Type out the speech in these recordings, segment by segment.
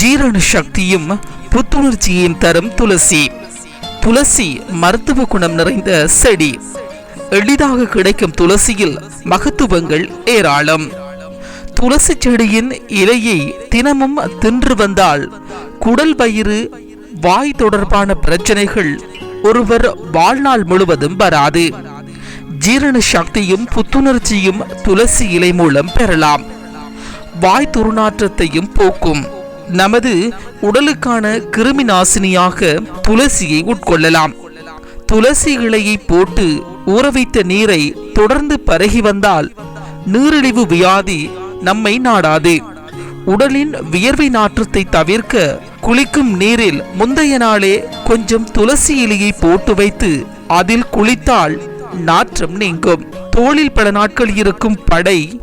ஜீரண சக்தியும் புத்துணர்ச்சியையும் தரும் துளசி. துளசி மருத்துவ குணம் நிறைந்த செடி. எளிதாக கிடைக்கும் துளசியில் மகத்துவங்கள் ஏராளம். துளசி செடியின் இலையை தினமும் தின்று வந்தால் குடல் வயிறு வாய் தொடர்பான பிரச்சனைகள் ஒருவர் வாழ்நாள் முழுவதும் வராது. ஜீரண சக்தியும் புத்துணர்ச்சியும் துளசி இலை மூலம் பெறலாம். வாய் துர்நாற்றத்தையும் போக்கும். நமது உடலுக்கான கிருமி நாசினியாக துளசியை உட்கொள்ளலாம். துளசி இலையை போட்டு ஊற வைத்த நீரை தொடர்ந்து பரகி வந்தால் நீரிழிவு வியாதி நம்மை நாடாது. உடலின் வியர்வை நாற்றத்தை தவிர்க்க குளிக்கும் நீரில் முந்தைய நாளே கொஞ்சம் துளசி இலையை போட்டு வைத்து அதில் குளித்தால் நாற்றம் நீங்கும். தோளில் பல நாட்கள் இருக்கும் படை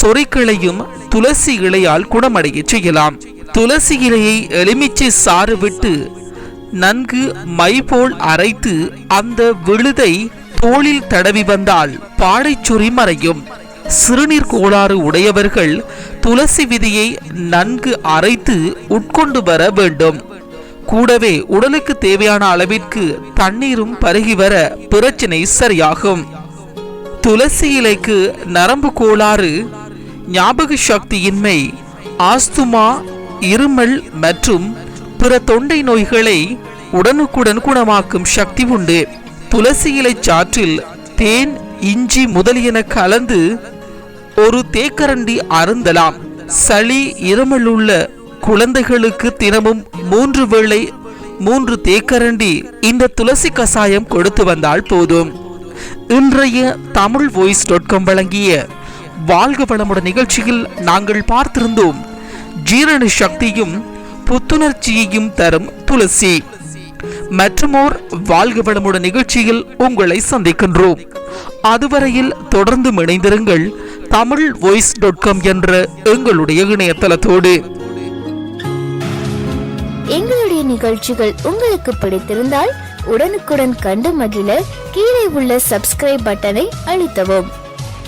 சொறிக்களையும் துளசி இலையால் குணமடைய செய்யலாம். துளசி இலையை எலுமிச்சை சாறு விட்டு நன்கு மை போல் அரைத்து அந்த விழுதை தோளில் தடவி வந்தால் பாடைச்சுரி மறையும். சிறுநீர் கோளாறு உடையவர்கள் துளசி விதியை நன்கு அரைத்து உட்கொண்டு வர வேண்டும். கூடவே உடலுக்கு தேவையான அளவிற்கு தண்ணீரும் பருகி வர பிரச்சனை சரியாகும். துளசி இலைக்கு நரம்பு கோளாறு ஞாபக சக்தியின்மை ஆஸ்துமா இருமல் மற்றும் பிற தொண்டை நோய்களை உடனுக்குடன் குணமாக்கும் சக்தி உண்டு. துளசி இலை சாற்றில் தேன் இஞ்சி முதலியன கலந்து ஒரு தேக்கரண்டி அருந்தலாம். சளி இருமல் உள்ள குழந்தைகளுக்கு தினமும் மூன்று வேளை மூன்று தேக்கரண்டி இந்த துளசி கசாயம் கொடுத்து வந்தால் போதும். இன்றைய தமிழ் வாய்ஸ் டாட் காம் வழங்கிய வாழ்க வளமுடன் நிகழ்ச்சியில் நாங்கள் பார்த்திருந்தோம் ஜீரண சக்தியும் புத்துணர்ச்சியையும் தரும் துளசி. மற்றுமோர் வாழ்க வளமுடன் நிகழ்ச்சியில் உங்களை சந்திக்கின்றோம். அதுவரையில் தொடர்ந்து இணைந்திருங்கள் தமிழ் வாய்ஸ் டாட் காம் என்ற எங்களுடைய இணையதளத்தோடு. எங்களுடைய நிகழ்ச்சிகள் உங்களுக்கு பிடித்திருந்தால் உடனுக்குடன் கண்டு மகிழ கீழே உள்ள சப்ஸ்கிரைப் பட்டனை அழுத்தவும்.